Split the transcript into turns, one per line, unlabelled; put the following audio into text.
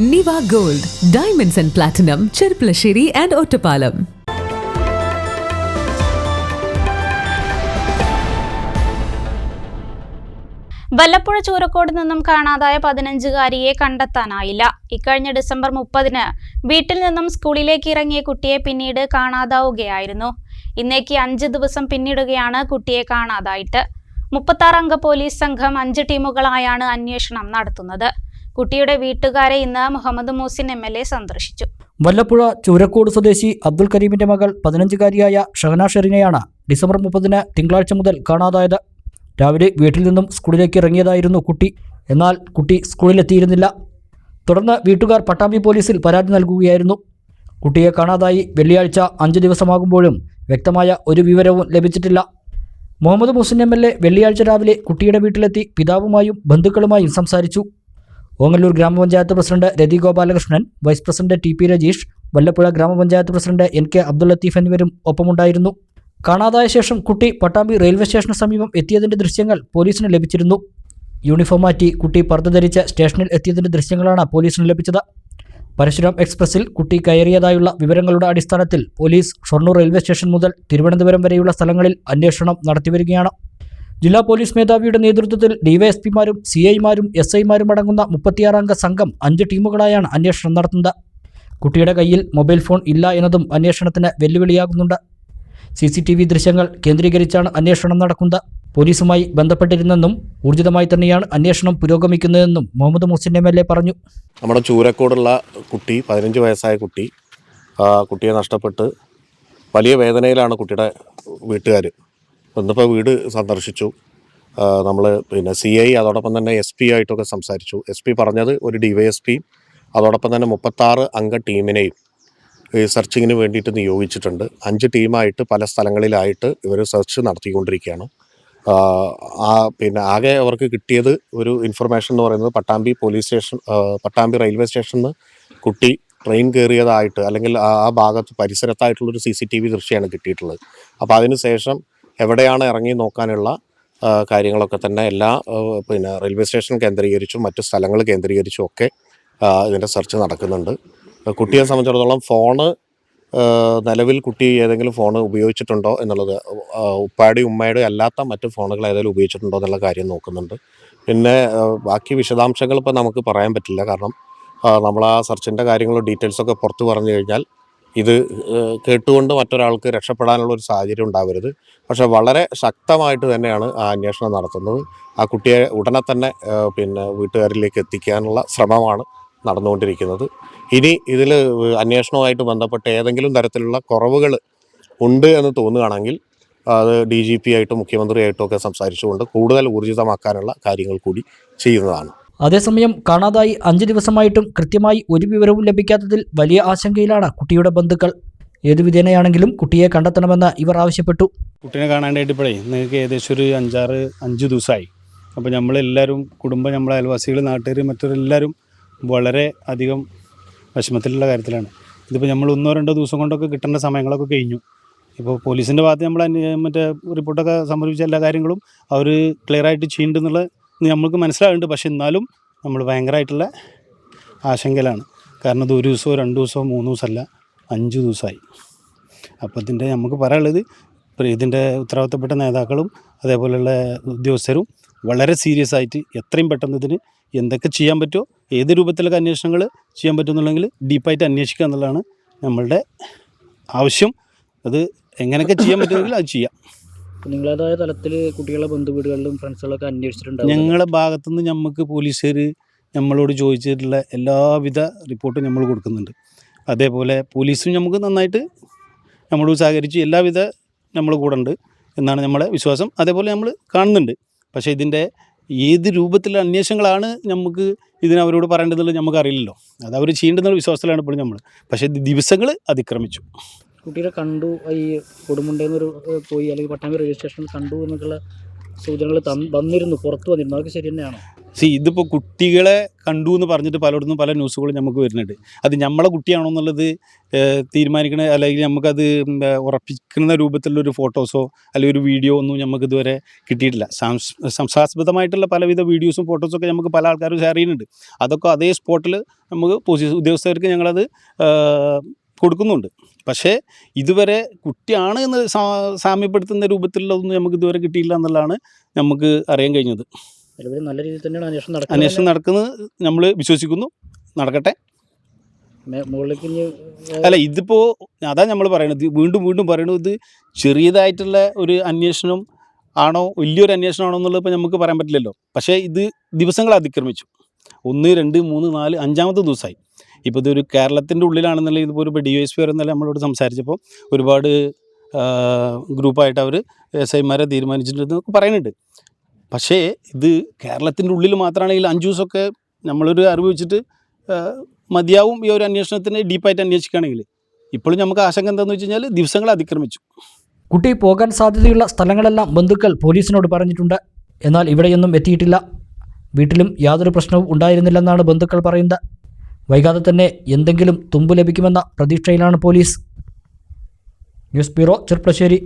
Niva gold diamonds and platinum Cherpulassery and Ottapalam
Vallapuzha Choorakode നിന്നും കാണാതായ പതിനഞ്ചുകാരിയെ കണ്ടെത്താനായില്ല. ഇക്കഴിഞ്ഞ ഡിസംബർ മുപ്പതിന് വീട്ടിൽ നിന്നും സ്കൂളിലേക്ക് ഇറങ്ങിയ കുട്ടിയെ പിന്നീട് കാണാതാവുകയായിരുന്നു. ഇന്നേക്ക് അഞ്ച് ദിവസം പിന്നിടുകയാണ് കുട്ടിയെ കാണാതായിട്ട്. മുപ്പത്താറ് അംഗ പോലീസ് സംഘം അഞ്ച് ടീമുകളായാണ് അന്വേഷണം നടത്തുന്നത്. കുട്ടിയുടെ വീട്ടുകാരെ ഇന്ന് Muhammad Muhsin M L A സന്ദർശിച്ചു.
വല്ലപ്പുഴ ചൂരക്കോട് സ്വദേശി അബ്ദുൽ കരീമിന്റെ മകൾ പതിനഞ്ചുകാരിയായ ഷഹന ഷെറിനെയാണ് ഡിസംബർ മുപ്പതിന് തിങ്കളാഴ്ച മുതൽ കാണാതായത്. രാവിലെ വീട്ടിൽ നിന്നും സ്കൂളിലേക്ക് ഇറങ്ങിയതായിരുന്നു കുട്ടി. എന്നാൽ കുട്ടി സ്കൂളിലെത്തിയിരുന്നില്ല. തുടർന്ന് വീട്ടുകാർ പട്ടാമ്പി പോലീസിൽ പരാതി നൽകുകയായിരുന്നു. കുട്ടിയെ കാണാതായി വെള്ളിയാഴ്ച അഞ്ച് ദിവസമാകുമ്പോഴും വ്യക്തമായ ഒരു വിവരവും ലഭിച്ചിട്ടില്ല. മുഹമ്മദ് എൽ എ വെള്ളിയാഴ്ച രാവിലെ കുട്ടിയുടെ വീട്ടിലെത്തി പിതാവുമായും ബന്ധുക്കളുമായും സംസാരിച്ചു. ഓങ്ങല്ലൂർ ഗ്രാമപഞ്ചായത്ത് president Rathi Gopalakrishnan vice president T P Rajeesh Vallapuzha ഗ്രാമപഞ്ചായത്ത് president N K Abdul Latheef എന്നിവരും ഒപ്പമുണ്ടായിരുന്നു. കാണാതായ ശേഷം കുട്ടി പട്ടാമ്പി റെയിൽവേ സ്റ്റേഷന് സമീപം എത്തിയതിന്റെ ദൃശ്യങ്ങൾ പോലീസിന് ലഭിച്ചിരുന്നു. യൂണിഫോം മാറ്റി കുട്ടി പർദ്ദ സ്റ്റേഷനിൽ എത്തിയതിന്റെ ദൃശ്യങ്ങളാണ് പോലീസിന് ലഭിച്ചത്. പരശുരാം എക്സ്പ്രസിൽ കുട്ടി കയറിയതായുള്ള വിവരങ്ങളുടെ അടിസ്ഥാനത്തിൽ പോലീസ് ഷൊർണൂർ റെയിൽവേ സ്റ്റേഷൻ മുതൽ തിരുവനന്തപുരം വരെയുള്ള സ്ഥലങ്ങളിൽ അന്വേഷണം നടത്തിവരികയാണ് ജില്ലാ പോലീസ് മേധാവിയുടെ നേതൃത്വത്തിൽ ഡിവൈഎസ്പിമാരും സി ഐമാരും എസ് ഐമാരും അടങ്ങുന്ന മുപ്പത്തിയാറംഗ സംഘം അഞ്ച് ടീമുകളായാണ് അന്വേഷണം നടത്തുന്നത്. കുട്ടിയുടെ കയ്യിൽ മൊബൈൽ ഫോൺ ഇല്ല എന്നതും അന്വേഷണത്തിന് വെല്ലുവിളിയാകുന്നുണ്ട്. സി സി ടി വി ദൃശ്യങ്ങൾ കേന്ദ്രീകരിച്ചാണ് അന്വേഷണം നടക്കുന്നത്. പോലീസുമായി ബന്ധപ്പെട്ടിരുന്നെന്നും ഊർജിതമായി തന്നെയാണ് അന്വേഷണം പുരോഗമിക്കുന്നതെന്നും Muhammad Muhsin M L A പറഞ്ഞു.
നമ്മുടെ ചൂരക്കോടുള്ള കുട്ടി പതിനഞ്ച് വയസ്സായ കുട്ടി കുട്ടിയെ നഷ്ടപ്പെട്ട് വലിയ വേദനയിലാണ് കുട്ടിയുടെ വീട്ടുകാർ ഇന്നിപ്പോൾ വീട് സന്ദർശിച്ചു. നമ്മൾ പിന്നെ സി ഐ അതോടൊപ്പം തന്നെ എസ് പി ആയിട്ടൊക്കെ സംസാരിച്ചു. എസ് പി പറഞ്ഞത് ഒരു ഡി വൈ എസ് പി അതോടൊപ്പം തന്നെ മുപ്പത്താറ് അംഗ ടീമിനെയും ഈ സെർച്ചിങ്ങിന് വേണ്ടിയിട്ട് നിയോഗിച്ചിട്ടുണ്ട്. അഞ്ച് ടീമായിട്ട് പല സ്ഥലങ്ങളിലായിട്ട് ഇവർ സെർച്ച് നടത്തിക്കൊണ്ടിരിക്കുകയാണ്. ആ, പിന്നെ ആകെ അവർക്ക് കിട്ടിയത് ഒരു ഇൻഫർമേഷൻ എന്ന് പറയുന്നത് Pattambi police station Pattambi railway സ്റ്റേഷനിൽ നിന്ന് കുട്ടി ട്രെയിൻ കയറിയതായിട്ട് അല്ലെങ്കിൽ ആ ഭാഗത്ത് പരിസരത്തായിട്ടുള്ളൊരു സി സി ടി വി ദൃശ്യമാണ് കിട്ടിയിട്ടുള്ളത്. അപ്പോൾ അതിന് ശേഷം എവിടെയാണ് ഇറങ്ങി നോക്കാനുള്ള കാര്യങ്ങളൊക്കെ തന്നെ എല്ലാ പിന്നെ റെയിൽവേ സ്റ്റേഷൻ കേന്ദ്രീകരിച്ചും മറ്റു സ്ഥലങ്ങൾ കേന്ദ്രീകരിച്ചും ഒക്കെ ഇതിന്റെ സെർച്ച് നടക്കുന്നുണ്ട്. കുട്ടിയെ സംബന്ധിച്ചിടത്തോളം ഫോണ് നിലവിൽ കുട്ടി ഏതെങ്കിലും ഫോൺ ഉപയോഗിച്ചിട്ടുണ്ടോ എന്നുള്ളത് ഉപ്പാടി ഉമ്മയുടെ അല്ലാത്ത മറ്റ് ഫോണുകൾ ഏതെങ്കിലും ഉപയോഗിച്ചിട്ടുണ്ടോ എന്നുള്ള കാര്യം നോക്കുന്നുണ്ട്. പിന്നെ ബാക്കി വിശദാംശങ്ങൾ ഇപ്പോൾ നമുക്ക് പറയാൻ പറ്റില്ല. കാരണം നമ്മൾ ആ സെർച്ചിന്റെ കാര്യങ്ങളും ഡീറ്റെയിൽസൊക്കെ പുറത്ത് പറഞ്ഞു കഴിഞ്ഞാൽ ഇത് കേട്ടുകൊണ്ട് മറ്റൊരാൾക്ക് രക്ഷപ്പെടാനുള്ള ഒരു സാഹചര്യം ഉണ്ടാവരുത്. പക്ഷെ വളരെ ശക്തമായിട്ട് തന്നെയാണ് ആ അന്വേഷണം നടത്തുന്നത്. ആ കുട്ടിയെ ഉടനെ തന്നെ പിന്നെ വീട്ടുകാരിലേക്ക് എത്തിക്കാനുള്ള ശ്രമമാണ് നടന്നുകൊണ്ടിരിക്കുന്നത്. ഇനി ഇതിൽ അന്വേഷണവുമായിട്ട് ബന്ധപ്പെട്ട് ഏതെങ്കിലും തരത്തിലുള്ള കുറവുകൾ ഉണ്ട് എന്ന് തോന്നുകയാണെങ്കിൽ അത് ഡി ജി പി ആയിട്ടും മുഖ്യമന്ത്രിയായിട്ടും ഒക്കെ സംസാരിച്ചുകൊണ്ട് കൂടുതൽ ഊർജിതമാക്കാനുള്ള കാര്യങ്ങൾ കൂടി ചെയ്യുന്നതാണ്.
അതേസമയം കാണാതായി അഞ്ച് ദിവസമായിട്ടും കൃത്യമായി ഒരു വിവരവും ലഭിക്കാത്തതിൽ വലിയ ആശങ്കയിലാണ് കുട്ടിയുടെ ബന്ധുക്കൾ. ഏതു വിധേനയാണെങ്കിലും കുട്ടിയെ കണ്ടെത്തണമെന്ന് ഇവർ ആവശ്യപ്പെട്ടു.
കുട്ടീനെ കാണാനായിട്ട് ഇപ്പോഴേ നിങ്ങൾക്ക് ഏകദേശം ഒരു അഞ്ചാറ് അഞ്ച് ദിവസമായി. അപ്പോൾ നമ്മളെല്ലാവരും കുടുംബം നമ്മളെ അയൽവാസികൾ നാട്ടുകാർ മറ്റൊരെല്ലാവരും വളരെ അധികം വിഷമത്തിലുള്ള കാര്യത്തിലാണ്. ഇതിപ്പോൾ നമ്മൾ ഒന്നോ രണ്ടോ ദിവസം കൊണ്ടൊക്കെ കിട്ടേണ്ട സമയങ്ങളൊക്കെ കഴിഞ്ഞു. ഇപ്പോൾ പോലീസിന്റെ ഭാഗത്ത് നമ്മൾ മറ്റേ റിപ്പോർട്ടൊക്കെ സമർപ്പിച്ച എല്ലാ കാര്യങ്ങളും അവർ ക്ലിയറായിട്ട് ചെയ്യുന്നുണ്ടെന്നുള്ള നമ്മൾക്ക് മനസ്സിലാകുന്നുണ്ട് പക്ഷെ എന്നാലും നമ്മൾ ഭയങ്കരമായിട്ടുള്ള ആശങ്കയിലാണ്. കാരണം ഇത് ഒരു ദിവസമോ രണ്ട് ദിവസമോ മൂന്ന് ദിവസമല്ല അഞ്ച് ദിവസമായി. അപ്പോൾ ഇതിന്റെ നമുക്ക് പറയാനുള്ളത് ഇതിന്റെ ഉത്തരവാദിത്തപ്പെട്ട നേതാക്കളും അതേപോലെയുള്ള ഉദ്യോഗസ്ഥരും വളരെ സീരിയസ് ആയിട്ട് എത്രയും പെട്ടെന്ന് ഇതിന് എന്തൊക്കെ ചെയ്യാൻ പറ്റുമോ ഏത് രൂപത്തിലൊക്കെ അന്വേഷണങ്ങൾ ചെയ്യാൻ പറ്റുമെന്നുണ്ടെങ്കിൽ ഡീപ്പായിട്ട് അന്വേഷിക്കുക എന്നുള്ളതാണ് നമ്മളുടെ ആവശ്യം. അത് എങ്ങനെയൊക്കെ ചെയ്യാൻ പറ്റുമെങ്കിൽ അത് ചെയ്യാം.
നിങ്ങളേതായ തലത്തിൽ കുട്ടികളെ ബന്ധുവീടുകളിലും ഫ്രണ്ട്സുകളൊക്കെ അന്വേഷിച്ചിട്ടുണ്ടാവും.
ഞങ്ങളുടെ ഭാഗത്തുനിന്ന് നമുക്ക് പോലീസുകാർ നമ്മളോട് ചോദിച്ചിട്ടുള്ള എല്ലാവിധ റിപ്പോർട്ടും നമ്മൾ കൊടുക്കുന്നുണ്ട്. അതേപോലെ പോലീസും നമുക്ക് നന്നായിട്ട് നമ്മളോട് സഹകരിച്ച് എല്ലാവിധ നമ്മൾ കൂടെ ഉണ്ട് എന്നാണ് നമ്മളെ വിശ്വാസം. അതേപോലെ നമ്മൾ കാണുന്നുണ്ട്. പക്ഷേ ഇതിന്റെ ഏത് രൂപത്തിലുള്ള അന്വേഷണങ്ങളാണ് നമുക്ക് ഇതിനവരോട് പറയേണ്ടതുള്ളത് നമുക്ക് അറിയില്ലല്ലോ. അത് അവർ ചെയ്യേണ്ടെന്നുള്ള വിശ്വാസത്തിലാണ് ഇപ്പോൾ നമ്മൾ പക്ഷേ ദിവസങ്ങൾ അതിക്രമിച്ചു.
കുട്ടിയെ കണ്ടു ഈ കൊടുമുണ്ടേന്നൊരു ഏഹ്, പോയി അല്ലെങ്കിൽ പട്ടാമ്പി സ്റ്റേഷനിൽ കണ്ടു എന്നൊക്കെയുള്ള സൂചനകൾ വന്നിരുന്നു പുറത്തു വന്നിരുന്നു. അതൊക്കെ ശരി തന്നെയാണോ?
സി ഇതിപ്പോൾ കുട്ടികളെ കണ്ടു എന്ന് പറഞ്ഞിട്ട് പലയിടത്തും പല ന്യൂസുകളും നമുക്ക് വരുന്നുണ്ട്. അത് നമ്മളെ കുട്ടിയാണോ എന്നുള്ളത് തീരുമാനിക്കണ അല്ലെങ്കിൽ നമുക്കത് ഉറപ്പിക്കുന്ന രൂപത്തിലുള്ളൊരു ഫോട്ടോസോ അല്ലെങ്കിൽ ഒരു വീഡിയോ ഒന്നും നമുക്ക് ഇതുവരെ കിട്ടിയിട്ടില്ല. സംശാസ്പദമായിട്ടുള്ള പലവിധ വീഡിയോസും ഫോട്ടോസൊക്കെ നമുക്ക് പല ആൾക്കാരും ഷെയർ ചെയ്യുന്നുണ്ട്. അതൊക്കെ അതേ സ്പോട്ടിൽ നമുക്ക് പോലീസ് ഉദ്യോഗസ്ഥർക്ക് ഞങ്ങളത് കൊടുക്കുന്നുണ്ട്. പക്ഷേ ഇതുവരെ കുട്ടിയാണ് എന്ന് സാമ്യപ്പെടുത്തുന്ന രൂപത്തിലുള്ളതൊന്നും നമുക്ക് ഇതുവരെ കിട്ടിയില്ല എന്നുള്ളതാണ് നമുക്ക് അറിയാൻ കഴിഞ്ഞത്.
നല്ല രീതിയിൽ തന്നെയാണ് അന്വേഷണം നടക്കുന്നത്.
അന്വേഷണം നടക്കുന്നത് നമ്മൾ വിശ്വസിക്കുന്നു. നടക്കട്ടെ. അല്ല ഇതിപ്പോൾ അതാ നമ്മൾ പറയണത്. വീണ്ടും വീണ്ടും പറയണത് ഇത് ചെറിയതായിട്ടുള്ള ഒരു അന്വേഷണം ആണോ വലിയൊരു അന്വേഷണം ആണോ എന്നുള്ളത് ഇപ്പോൾ നമുക്ക് പറയാൻ പറ്റില്ലല്ലോ. പക്ഷേ ഇത് ദിവസങ്ങൾ അതിക്രമിച്ചു. ഒന്ന് രണ്ട് മൂന്ന് നാല് അഞ്ചാമത്തെ ദിവസമായി. ഇപ്പോൾ ഇതൊരു കേരളത്തിന്റെ ഉള്ളിലാണെന്നുണ്ടെങ്കിൽ ഇതിപ്പോൾ ഒരു ഡി എസ് പി എന്നല്ല നമ്മളോട് സംസാരിച്ചപ്പോൾ ഒരുപാട് ഗ്രൂപ്പായിട്ട് അവർ എസ് ഐമാരെ തീരുമാനിച്ചിട്ടുണ്ടെന്നൊക്കെ പറയുന്നുണ്ട്. പക്ഷേ ഇത് കേരളത്തിന്റെ ഉള്ളിൽ മാത്രമാണെങ്കിൽ അഞ്ച് ദിവസമൊക്കെ നമ്മളൊരു അറിവ് വെച്ചിട്ട് മതിയാവും ഈ ഒരു അന്വേഷണത്തിന് ഡീപ്പായിട്ട് അന്വേഷിക്കുകയാണെങ്കിൽ. ഇപ്പോഴും നമുക്ക് ആശങ്ക എന്താണെന്ന് വെച്ച് കഴിഞ്ഞാൽ ദിവസങ്ങൾ അതിക്രമിച്ചു.
കുട്ടി പോകാൻ സാധ്യതയുള്ള സ്ഥലങ്ങളെല്ലാം ബന്ധുക്കൾ പോലീസിനോട് പറഞ്ഞിട്ടുണ്ട്. എന്നാൽ ഇവിടെയൊന്നും എത്തിയിട്ടില്ല. വീട്ടിലും യാതൊരു പ്രശ്നവും ഉണ്ടായിരുന്നില്ലെന്നാണ് ബന്ധുക്കൾ പറയുന്നത്. വൈകാതെ തന്നെ എന്തെങ്കിലും തുമ്പ് ലഭിക്കുമെന്ന പ്രതീക്ഷയിലാണ് പോലീസ്. News bureau Cherpulassery.